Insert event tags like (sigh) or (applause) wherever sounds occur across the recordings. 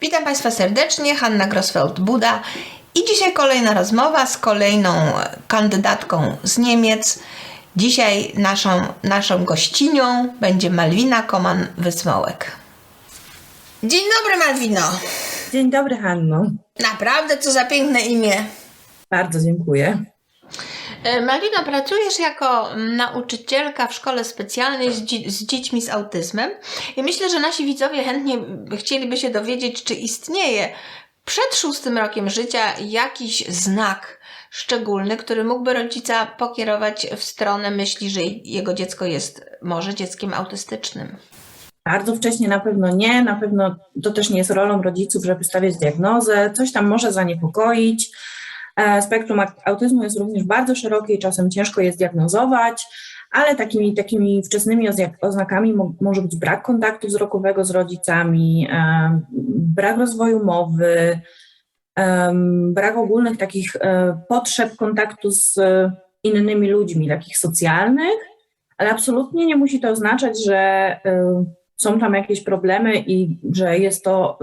Witam Państwa serdecznie, Hanna Grossfeld-Buda i dzisiaj kolejna rozmowa z kolejną kandydatką z Niemiec. Dzisiaj naszą, naszą gościnią będzie Malwina Koman-Wysmołek. Dzień dobry Malwino. Dzień dobry, Hanno. Naprawdę, co za piękne imię. Bardzo dziękuję. E, Malwina, pracujesz jako mm, nauczycielka w szkole specjalnej z, dzi- z dziećmi z autyzmem i myślę, że nasi widzowie chętnie chcieliby się dowiedzieć, czy istnieje przed szóstym rokiem życia jakiś znak szczególny, który mógłby rodzica pokierować w stronę myśli, że jego dziecko jest może dzieckiem autystycznym. Bardzo wcześnie na pewno nie, na pewno to też nie jest rolą rodziców, żeby stawiać diagnozę. Coś tam może zaniepokoić. E, Spektrum aut- autyzmu jest również bardzo szerokie i czasem ciężko jest diagnozować, ale takimi, takimi wczesnymi oznakami mo- może być brak kontaktu wzrokowego z rodzicami, e, brak rozwoju mowy, em, brak ogólnych takich e, potrzeb kontaktu z e, innymi ludźmi, takich socjalnych, ale absolutnie nie musi to oznaczać, że e, są tam jakieś problemy i że jest to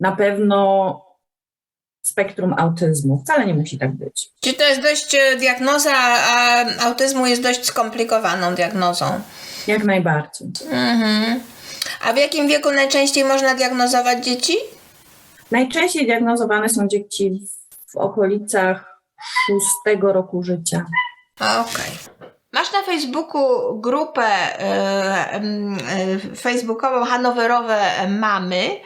na pewno spektrum autyzmu. Wcale nie musi tak być. Czy to jest dość e, diagnoza a autyzmu jest dość skomplikowaną diagnozą? Jak najbardziej. Mhm. A w jakim wieku najczęściej można diagnozować dzieci? Najczęściej diagnozowane są dzieci w, okolicach szóstego roku życia. Okej. Masz na Facebooku grupę em, e, facebookową Hanowerowe Mamy.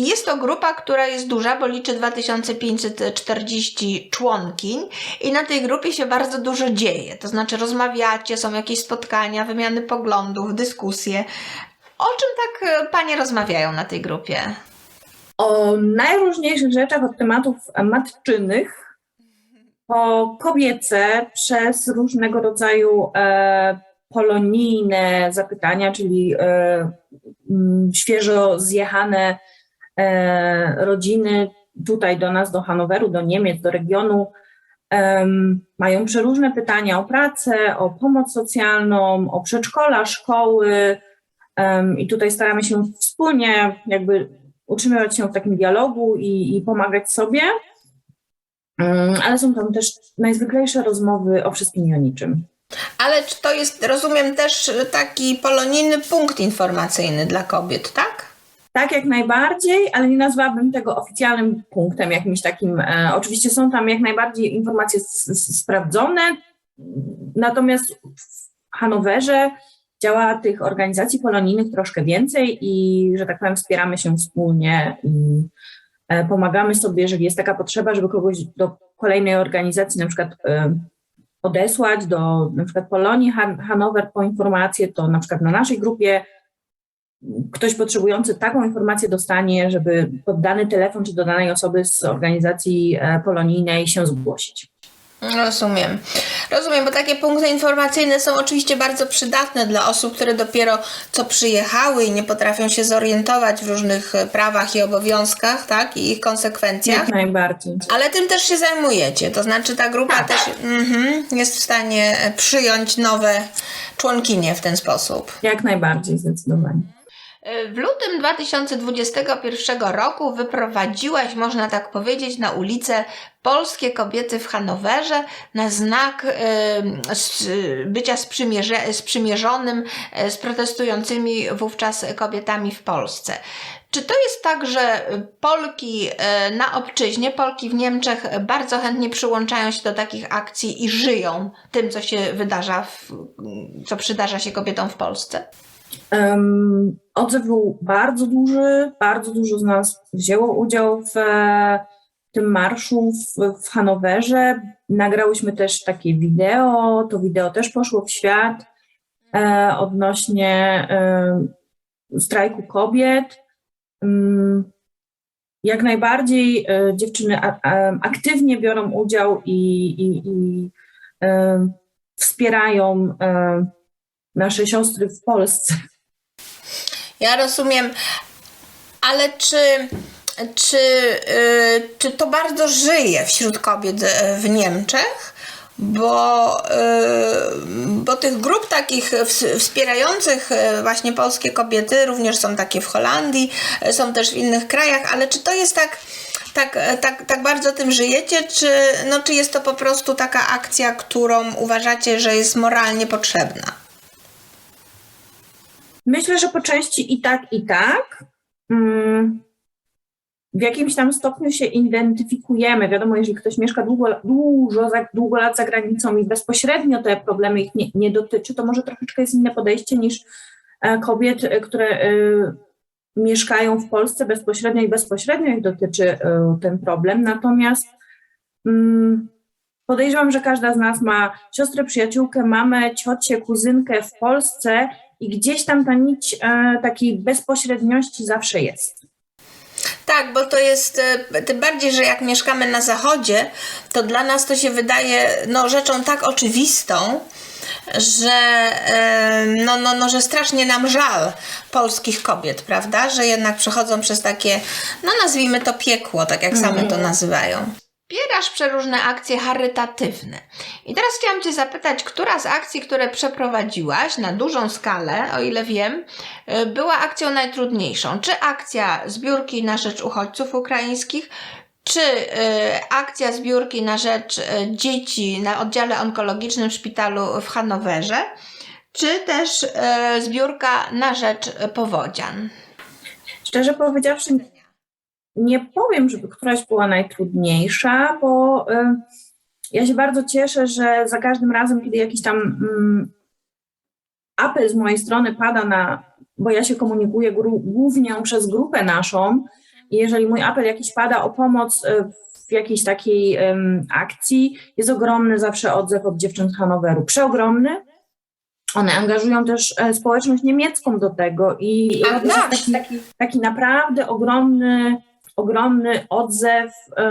I jest to grupa, która jest duża, bo liczy 2540 członkiń i na tej grupie się bardzo dużo dzieje. To znaczy rozmawiacie, są jakieś spotkania, wymiany poglądów, dyskusje. O czym tak e, panie rozmawiają na tej grupie? O najróżniejszych rzeczach od tematów matczynych po kobiece przez różnego rodzaju e, polonijne zapytania, czyli e, mm, świeżo zjechane rodziny tutaj do nas, do Hanoweru, do Niemiec, do regionu. mają przeróżne pytania o pracę, o pomoc socjalną, o przedszkola, szkoły. I tutaj staramy się wspólnie jakby utrzymywać się w takim dialogu i, i pomagać sobie. Ale są tam też najzwyklejsze rozmowy o wszystkim i o niczym. Ale czy to jest, rozumiem, też taki polonijny punkt informacyjny dla kobiet, tak? Tak, jak najbardziej, ale nie nazwałabym tego oficjalnym punktem jakimś takim. E, oczywiście są tam jak najbardziej informacje s- s- sprawdzone, natomiast w Hanowerze działa tych organizacji polonijnych troszkę więcej i, że tak powiem, wspieramy się wspólnie i e, pomagamy sobie, jeżeli jest taka potrzeba, żeby kogoś do kolejnej organizacji na przykład e, odesłać do na przykład Polonii Han- Hanower po informację, to na przykład na naszej grupie ktoś potrzebujący taką informację dostanie, żeby pod dany telefon czy do danej osoby z organizacji e, polonijnej się zgłosić. Rozumiem. Rozumiem, bo takie punkty informacyjne są oczywiście bardzo przydatne dla osób, które dopiero co przyjechały i nie potrafią się zorientować w różnych e, prawach i obowiązkach, tak, i ich konsekwencjach. Jak najbardziej. Ale tym też się zajmujecie, to znaczy ta grupa też mhm, jest w stanie e, przyjąć nowe członkinie w ten sposób. Jak najbardziej, zdecydowanie. W lutym 2021 roku wyprowadziłaś, można tak powiedzieć, na ulicę polskie kobiety w Hanowerze na znak s- bycia sprzymierzonym e, z protestującymi wówczas kobietami w Polsce. Czy to jest tak, że Polki e, na obczyźnie, Polki w Niemczech bardzo chętnie przyłączają się do takich akcji i żyją tym, co się wydarza, w, co przydarza się kobietom w Polsce? Um, odzew był bardzo duży, bardzo dużo z nas wzięło udział w e, tym marszu w, w Hanowerze. Nagrałyśmy też takie wideo, to wideo też poszło w świat e, odnośnie e, strajku kobiet. Mm, Jak najbardziej e, dziewczyny a, a, aktywnie biorą udział i, i, i e, wspierają e, nasze siostry w Polsce. Ja rozumiem, ale czy, czy, y, czy to bardzo żyje wśród kobiet y, w Niemczech? bo, y, bo tych grup takich ws- wspierających właśnie polskie kobiety również są takie w Holandii, są też w innych krajach, ale czy to jest tak, tak, tak, tak bardzo tym żyjecie, czy, no, czy jest to po prostu taka akcja, którą uważacie, że jest moralnie potrzebna? Myślę, że po części i tak, i tak. Mm, W jakimś tam stopniu się identyfikujemy. Wiadomo, jeżeli ktoś mieszka długo, dużo, za- długo lat za granicą i bezpośrednio te problemy ich nie, nie dotyczy, to może troszeczkę jest inne podejście niż e, kobiet, e, które e, mieszkają w Polsce bezpośrednio i bezpośrednio ich dotyczy ten problem. Natomiast mm, podejrzewam, że każda z nas ma siostrę, przyjaciółkę, mamę, ciocię, kuzynkę w Polsce i gdzieś tam ta nić e, takiej bezpośredniości zawsze jest. Tak, bo to jest e, tym bardziej, że jak mieszkamy na zachodzie, to dla nas to się wydaje no, rzeczą tak oczywistą, że, e, no, no, no, że strasznie nam żal polskich kobiet, prawda? Że jednak przechodzą przez takie, no nazwijmy to piekło, tak jak same to nazywają. Wspierasz przeróżne akcje charytatywne. I teraz chciałam Cię zapytać, która z akcji, które przeprowadziłaś na dużą skalę, o ile wiem, y, była akcją najtrudniejszą? Czy akcja zbiórki na rzecz uchodźców ukraińskich, czy y, akcja zbiórki na rzecz y, dzieci na oddziale onkologicznym w szpitalu w Hanowerze, czy też zbiórka na rzecz powodzian? Szczerze powiedziawszy, nie powiem, żeby któraś była najtrudniejsza, bo y, ja się bardzo cieszę, że za każdym razem, kiedy jakiś tam mm, apel z mojej strony pada na, bo ja się komunikuję głównie przez grupę naszą, i jeżeli mój apel jakiś pada o pomoc y, w jakiejś takiej akcji, jest ogromny zawsze odzew od dziewczyn z Hanoweru. Przeogromny. One angażują też e, społeczność niemiecką do tego i A, tak. taki, taki, taki naprawdę ogromny, ogromny odzew e,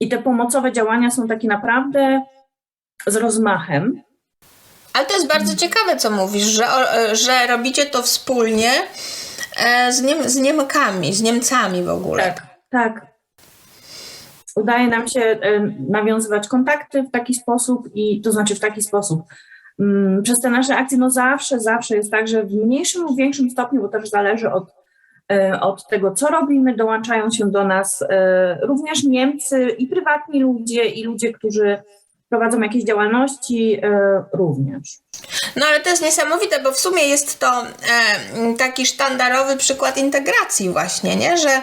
i te pomocowe działania są takie naprawdę z rozmachem. Ale to jest bardzo ciekawe, co mówisz, że, o- że robicie to wspólnie e, z, Niem- z Niemkami, z Niemcami w ogóle. Tak, tak. Udaje nam się e, nawiązywać kontakty w taki sposób i to znaczy w taki sposób. mm, Przez te nasze akcje, no zawsze, zawsze jest tak, że w mniejszym lub większym stopniu, bo też zależy od, e, od tego, co robimy, dołączają się do nas e, również Niemcy i prywatni ludzie, i ludzie, którzy prowadzą jakieś działalności e, również. No ale to jest niesamowite, bo w sumie jest to e, taki sztandarowy przykład integracji właśnie, nie? Że,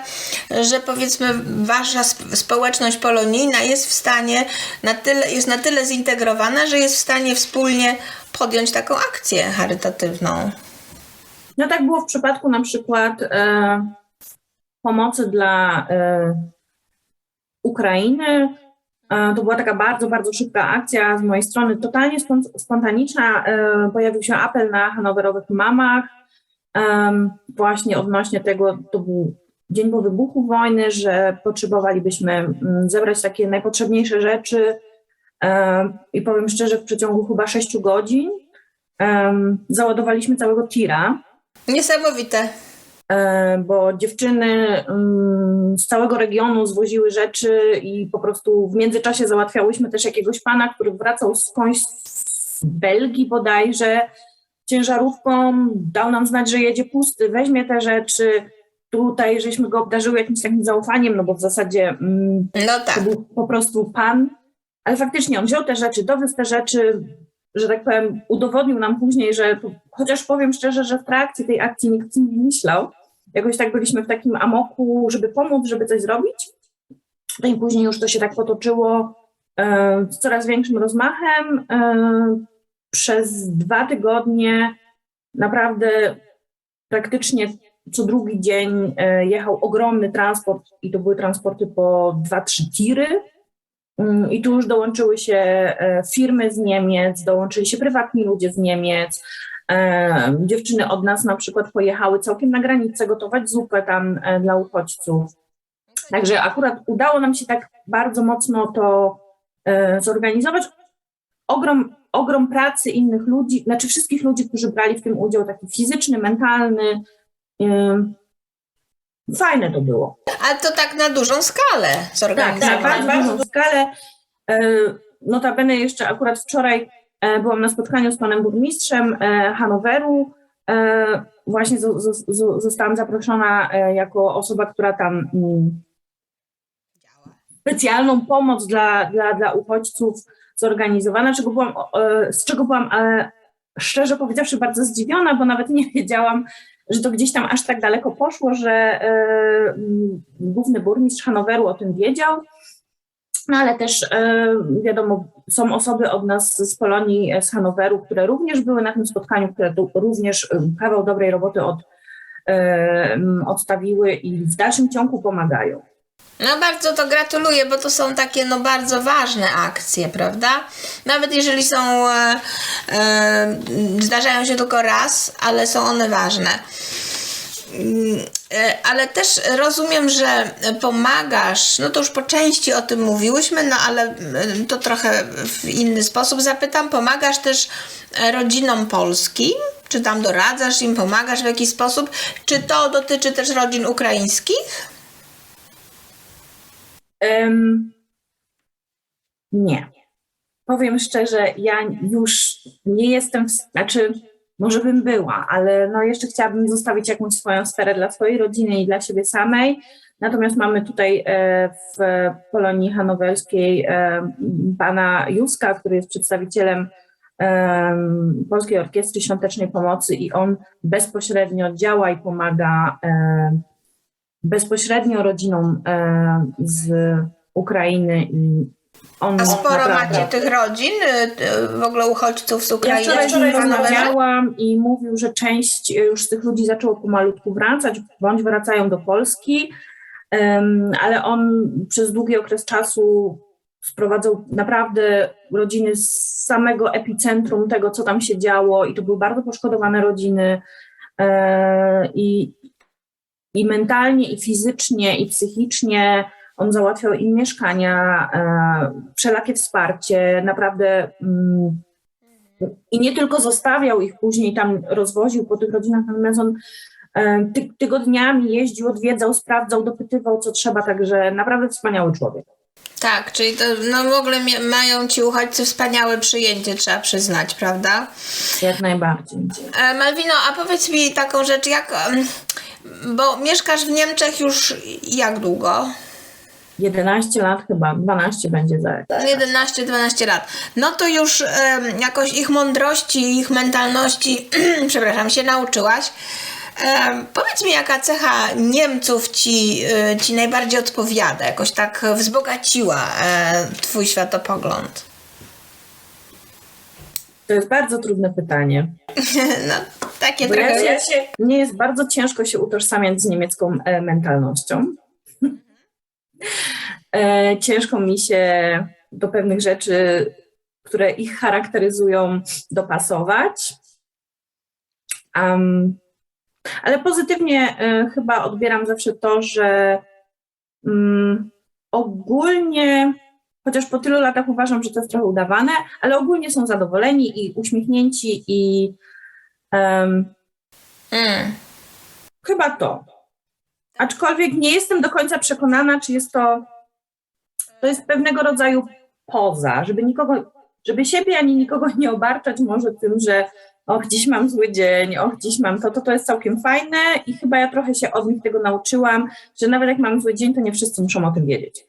że powiedzmy wasza sp- społeczność polonijna jest w stanie, na tyle, jest na tyle zintegrowana, że jest w stanie wspólnie podjąć taką akcję charytatywną. No tak było w przypadku na przykład e, pomocy dla e, Ukrainy. E, to była taka bardzo, bardzo szybka akcja z mojej strony, totalnie spon- spontaniczna. E, pojawił się apel na hanowerowych mamach em, właśnie odnośnie tego, to był dzień po wybuchu wojny, że potrzebowalibyśmy mm, zebrać takie najpotrzebniejsze rzeczy e, i powiem szczerze, w przeciągu chyba sześciu godzin em, załadowaliśmy całego tira Niesamowite. e, bo dziewczyny mm, z całego regionu zwoziły rzeczy i po prostu w międzyczasie załatwiałyśmy też jakiegoś pana, który wracał skądś z Belgii bodajże ciężarówką, dał nam znać, że jedzie pusty, weźmie te rzeczy. Tutaj żeśmy go obdarzyły jakimś takim zaufaniem, no bo w zasadzie mm, No to tak. był po prostu pan, ale faktycznie on wziął te rzeczy, dowiózł te rzeczy, że tak powiem, udowodnił nam później, że chociaż powiem szczerze, że w trakcie tej akcji nikt nie myślał, jakoś tak byliśmy w takim amoku, żeby pomóc, żeby coś zrobić, to i później już to się tak potoczyło e, z coraz większym rozmachem. E, przez dwa tygodnie naprawdę praktycznie co drugi dzień e, jechał ogromny transport i to były transporty po dwa, trzy tiry. Mm, I tu już dołączyły się e, firmy z Niemiec, dołączyli się prywatni ludzie z Niemiec. E, Dziewczyny od nas na przykład pojechały całkiem na granicę gotować zupę tam e, dla uchodźców. Także akurat udało nam się tak bardzo mocno to zorganizować. Ogrom, ogrom pracy innych ludzi, znaczy wszystkich ludzi, którzy brali w tym udział, taki fizyczny, mentalny. Fajne to było. A to tak na dużą skalę Tak, zorganizowane. tak, bardzo dużą skalę. E, notabene jeszcze akurat wczoraj e, byłam na spotkaniu z panem burmistrzem e, Hanoweru. E, Właśnie zo- zo- zo- zostałam zaproszona e, jako osoba, która tam mm, specjalną pomoc dla, dla, dla uchodźców zorganizowana, czego byłam, e, z czego byłam e, szczerze powiedziawszy bardzo zdziwiona, bo nawet nie wiedziałam, że to gdzieś tam aż tak daleko poszło, że e, główny burmistrz Hanoweru o tym wiedział. No ale też e, wiadomo, są osoby od nas z Polonii, e, z Hanoweru, które również były na tym spotkaniu, które również kawał dobrej roboty od, odstawiły i w dalszym ciągu pomagają. No bardzo to gratuluję, bo to są takie no bardzo ważne akcje, prawda? Nawet jeżeli są, e, e, zdarzają się tylko raz, ale są one ważne. Mm, e, Ale też rozumiem, że pomagasz, no to już po części o tym mówiłyśmy, no ale e, to trochę w inny sposób zapytam. Pomagasz też e, rodzinom polskim? Czy tam doradzasz im, pomagasz w jakiś sposób? Czy to dotyczy też rodzin ukraińskich? Em, nie. Powiem szczerze, ja już nie jestem, w, znaczy może bym była, ale no jeszcze chciałabym zostawić jakąś swoją sferę dla swojej rodziny i dla siebie samej. Natomiast mamy tutaj e, w Polonii Hanowerskiej e, pana Juska, który jest przedstawicielem em, Polskiej Orkiestry Świątecznej Pomocy i on bezpośrednio działa i pomaga bezpośrednio rodzinom e, z Ukrainy i on A sporo naprawdę- macie tych rodzin, y, w ogóle uchodźców z Ja Ukrainy? wczoraj nim Hanoweru? rozmawiałam i mówił, że część e, już z tych ludzi zaczęło pomalutku wracać, bądź wracają do Polski, ale on przez długi okres czasu sprowadzał naprawdę rodziny z samego epicentrum tego, co tam się działo i to były bardzo poszkodowane rodziny e, i, i mentalnie, i fizycznie, i psychicznie on załatwiał im mieszkania, e, wszelakie wsparcie, naprawdę mm, i nie tylko zostawiał ich później tam, rozwoził po tych rodzinach, natomiast on e, ty, tygodniami jeździł, odwiedzał, sprawdzał, dopytywał, co trzeba, także naprawdę wspaniały człowiek. Tak, czyli to no w ogóle mają ci uchodźcy wspaniałe przyjęcie, trzeba przyznać, prawda? Jak najbardziej. E, Malwino, a powiedz mi taką rzecz, jak, bo mieszkasz w Niemczech już jak długo? 11 lat chyba, 12 będzie za 11-12 lat. No to już jakoś ich mądrości, ich mentalności, (clears throat) przepraszam, się nauczyłaś. Powiedz mi, jaka cecha Niemców ci, y, ci najbardziej odpowiada, jakoś tak wzbogaciła e, twój światopogląd? To jest bardzo trudne pytanie. (laughs) no, takie Bo trochę. ja, się, mnie jest bardzo ciężko się utożsamiać z niemiecką e, mentalnością. (laughs) E, ciężko mi się do pewnych rzeczy, które ich charakteryzują, dopasować. Am, ale pozytywnie e, chyba odbieram zawsze to, że mm, ogólnie, chociaż po tylu latach uważam, że to jest trochę udawane, ale ogólnie są zadowoleni i uśmiechnięci i em, Mm. Chyba to. Aczkolwiek nie jestem do końca przekonana, czy jest to. To jest pewnego rodzaju poza, żeby nikogo, żeby siebie ani nikogo nie obarczać może tym, że och, dziś mam zły dzień, och, dziś mam to, to, to jest całkiem fajne i chyba ja trochę się od nich tego nauczyłam, że nawet jak mam zły dzień, to nie wszyscy muszą o tym wiedzieć.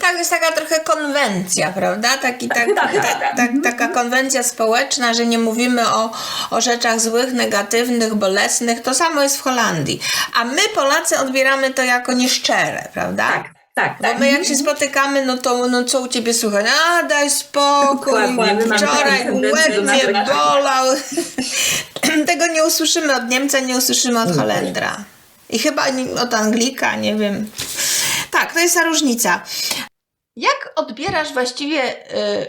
Tak, to jest taka trochę konwencja, prawda? Taki, tak, Chyba ta, tak. tak, taka konwencja społeczna, że nie mówimy o, o rzeczach złych, negatywnych, bolesnych. To samo jest w Holandii. A my, Polacy, odbieramy to jako nieszczere, prawda? Tak, tak. Bo tak. my jak się spotykamy, no to no co u ciebie słychać? A daj spokój, Dokładnie, wczoraj łeb mnie bolał. (laughs) Tego nie usłyszymy od Niemca, nie usłyszymy od Holendra. I chyba od Anglika, nie wiem. Tak, to jest ta różnica. Jak odbierasz właściwie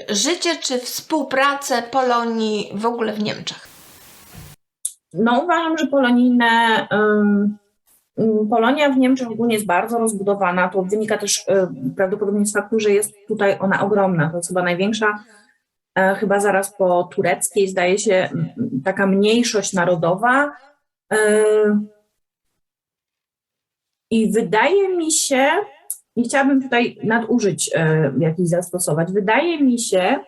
y, życie czy współpracę Polonii w ogóle w Niemczech? No uważam, że polonijne, ym, Polonia w Niemczech ogólnie jest bardzo rozbudowana. To wynika też y, prawdopodobnie z faktu, że jest tutaj ona ogromna. To jest chyba największa, e, chyba zaraz po tureckiej, zdaje się, m, taka mniejszość narodowa. Y, I wydaje mi się, nie chciałabym tutaj nadużyć e, jakichś zastosować. Wydaje mi się,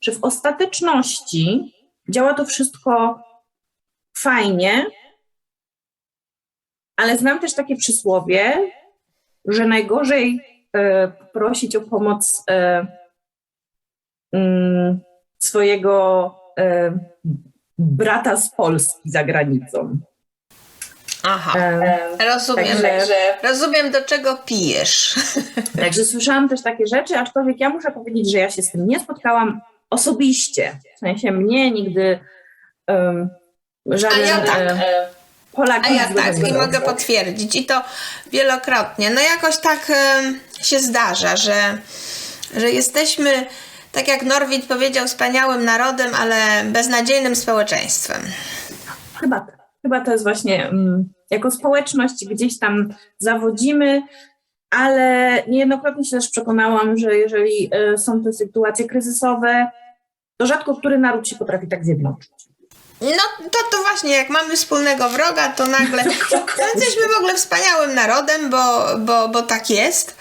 że w ostateczności działa to wszystko fajnie, ale znam też takie przysłowie, że najgorzej e, prosić o pomoc e, mm, swojego brata z Polski za granicą. Aha, E, rozumiem. Także, Rozumiem, do czego pijesz. (laughs) także słyszałam też takie rzeczy, aczkolwiek ja muszę powiedzieć, że ja się z tym nie spotkałam osobiście. W sensie mnie nigdy um, żaden A ja tak. e, Polak A ja tak, nie i mogę potwierdzić i to wielokrotnie. No jakoś tak się zdarza, że, że jesteśmy, tak jak Norwid powiedział, wspaniałym narodem, ale beznadziejnym społeczeństwem. Chyba tak. Chyba to jest właśnie mm, jako społeczność gdzieś tam zawodzimy, ale niejednokrotnie się też przekonałam, że jeżeli e, są te sytuacje kryzysowe, to rzadko który naród się potrafi tak zjednoczyć. No to, to właśnie, jak mamy wspólnego wroga, to nagle (laughs) no, jesteśmy w ogóle wspaniałym narodem, bo, bo, bo tak jest,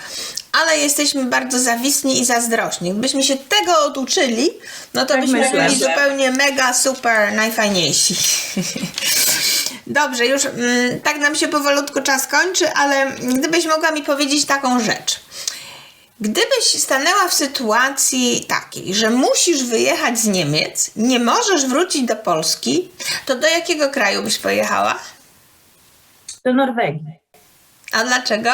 ale jesteśmy bardzo zawisni i zazdrośni. Gdybyśmy się tego oduczyli, no to Tak byśmy myślę, byli że- zupełnie mega, super, najfajniejsi. (laughs) Dobrze, już mm, tak nam się powolutku czas kończy, ale gdybyś mogła mi powiedzieć taką rzecz. Gdybyś stanęła w sytuacji takiej, że musisz wyjechać z Niemiec, nie możesz wrócić do Polski, to do jakiego kraju byś pojechała? Do Norwegii. A dlaczego?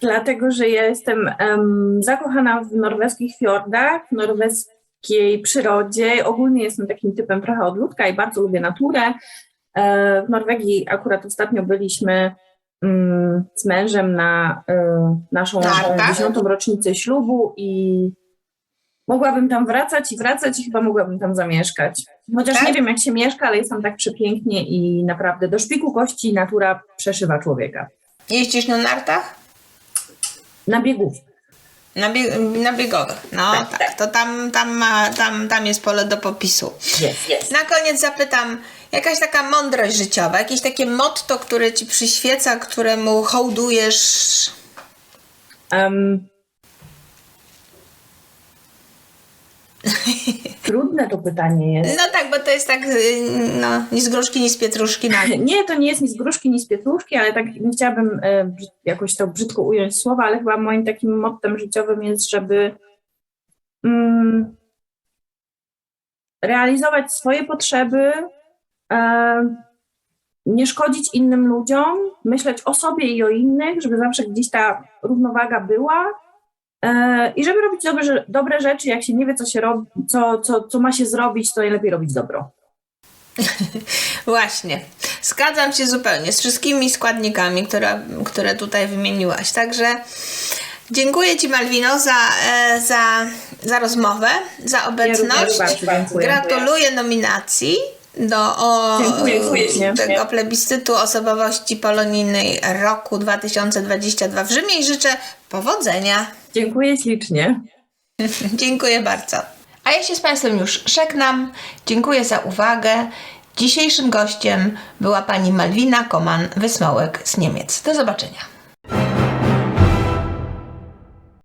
Dlatego, że ja jestem em, zakochana w norweskich fiordach, w norweskiej przyrodzie. Ogólnie jestem takim typem trochę odludka i bardzo lubię naturę. E, w Norwegii akurat ostatnio byliśmy z mężem na e, naszą Tak, tak. dziesiątą rocznicę ślubu i mogłabym tam wracać i wracać i chyba mogłabym tam zamieszkać. Chociaż Tak? nie wiem, jak się mieszka, ale jest tam tak przepięknie i naprawdę do szpiku kości natura przeszywa człowieka. Jeździsz na nartach? Na biegów. Na, bie- na biegowych. No tak, to tam, tam, ma, tam, tam jest pole do popisu. Jest, jest. Na koniec zapytam, jakaś taka mądrość życiowa, jakieś takie motto, które ci przyświeca, któremu hołdujesz. Um, (laughs) trudne to pytanie jest. No tak, bo to jest tak, y, no, ni z gruszki, ni z pietruszki na (laughs) Nie, to nie jest ni z gruszki, ni z pietruszki, ale tak nie chciałabym e, jakoś to brzydko ująć słowa, ale chyba moim takim mottem życiowym jest, żeby mm, realizować swoje potrzeby, nie szkodzić innym ludziom, myśleć o sobie i o innych, żeby zawsze gdzieś ta równowaga była. e, I żeby robić dobre, dobre rzeczy, jak się nie wie, co się robi, co, co, co ma się zrobić, to najlepiej robić dobro. (laughs) Właśnie. Zgadzam się zupełnie z wszystkimi składnikami, które, które tutaj wymieniłaś. Także dziękuję Ci, Malwino, za, e, za, za rozmowę, za obecność. również bardzo dziękuję. Gratuluję nominacji do o, Dziękuję ślicznie. tego plebiscytu osobowości polonijnej roku 2022 w Rzymie i życzę powodzenia. Dziękuję ślicznie. (laughs) Dziękuję bardzo. A ja się z Państwem już żegnam. Dziękuję za uwagę. Dzisiejszym gościem była pani Malwina Koman-Wysmołek z Niemiec. Do zobaczenia.